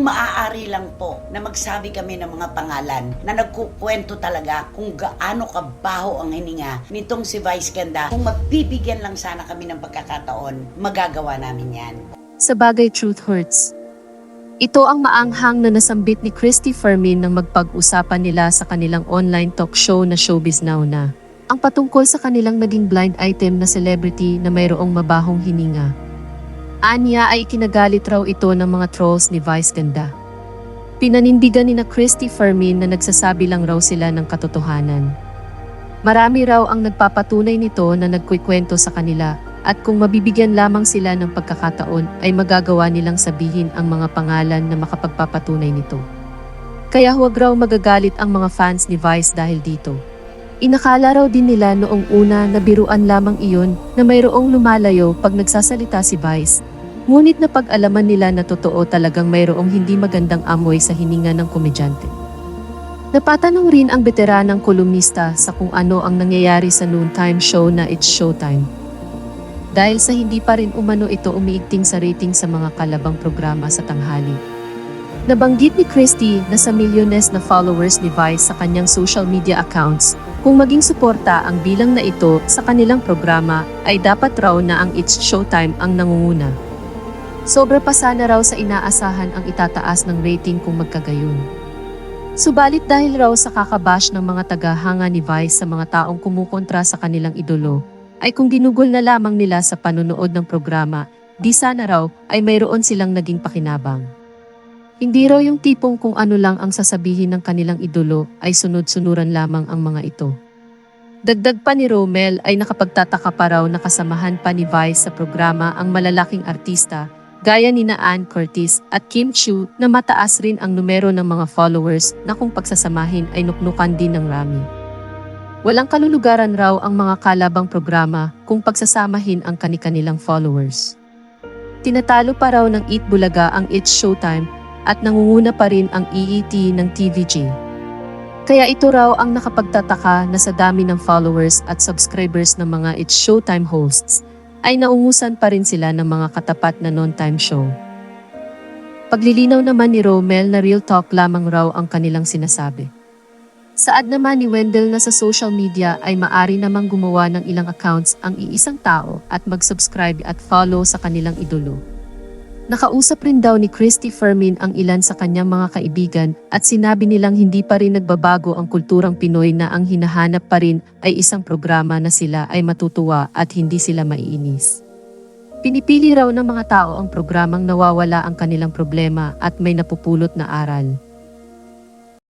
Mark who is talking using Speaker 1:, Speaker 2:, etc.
Speaker 1: Kung maaari lang po na magsabi kami ng mga pangalan na nagkukwento talaga kung gaano kabaho ang hininga nitong si Vice Ganda, kung magbibigyan lang sana kami ng pagkakataon, magagawa namin yan.
Speaker 2: Sa bagay truth hurts. Ito ang maanghang na nasambit ni Christy Fermin nang magpag-usapan nila sa kanilang online talk show na Showbiz Now na. Ang patungkol sa kanilang naging blind item na celebrity na mayroong mabahong hininga. Anya ay kinagalit raw ito ng mga trolls ni Vice Ganda. Pinanindigan ni na Christy Fermin na nagsasabi lang raw sila ng katotohanan. Marami raw ang nagpapatunay nito na nagkwikwento sa kanila at kung mabibigyan lamang sila ng pagkakataon ay magagawa nilang sabihin ang mga pangalan na makapagpapatunay nito. Kaya huwag raw magagalit ang mga fans ni Vice dahil dito. Inakala raw din nila noong una na biruan lamang iyon na mayroong lumalayo pag nagsasalita si Vice. Ngunit napag-alaman nila na totoo talagang mayroong hindi magandang amoy sa hininga ng komedyante. Napatanong rin ang veteranang kolumnista sa kung ano ang nangyayari sa noontime show na It's Showtime. Dahil sa hindi pa rin umano ito umiigting sa rating sa mga kalabang programa sa tanghali. Nabanggit ni Christie na sa milyones na followers ni Vice sa kanyang social media accounts, kung maging suporta ang bilang na ito sa kanilang programa ay dapat raw na ang It's Showtime ang nangunguna. Sobra pa sana raw sa inaasahan ang itataas ng rating kung magkagayon. Subalit dahil raw sa kakabash ng mga tagahanga ni Vice sa mga taong kumukontra sa kanilang idolo, ay kung ginugol na lamang nila sa panonood ng programa, di sana raw ay mayroon silang naging pakinabang. Hindi raw yung tipong kung ano lang ang sasabihin ng kanilang idolo ay sunod-sunuran lamang ang mga ito. Dagdag pa ni Romel ay nakapagtataka pa raw na kasamahan pa ni Vice sa programa ang malalaking artista gaya ni na Ann Curtis at Kim Chiu na mataas rin ang numero ng mga followers na kung pagsasamahin ay nuknukan din ng rami. Walang kalulugaran raw ang mga kalabang programa kung pagsasamahin ang kani-kanilang followers. Tinatalo pa raw ng Eat Bulaga ang It's Showtime at nangunguna pa rin ang EET ng TVG. Kaya ito raw ang nakapagtataka na sa dami ng followers at subscribers ng mga It's Showtime hosts ay naungusan pa rin sila ng mga katapat na non-time show. Paglilinaw naman ni Romel na real talk lamang raw ang kanilang sinasabi. Saad naman ni Wendell na sa social media ay maari namang gumawa ng ilang accounts ang iisang tao at mag-subscribe at follow sa kanilang idolo. Nakausap rin daw ni Christy Fermin ang ilan sa kanyang mga kaibigan at sinabi nilang hindi pa rin nagbabago ang kulturang Pinoy na ang hinahanap pa rin ay isang programa na sila ay matutuwa at hindi sila maiinis. Pinipili raw ng mga tao ang programang nawawala ang kanilang problema at may napupulot na aral.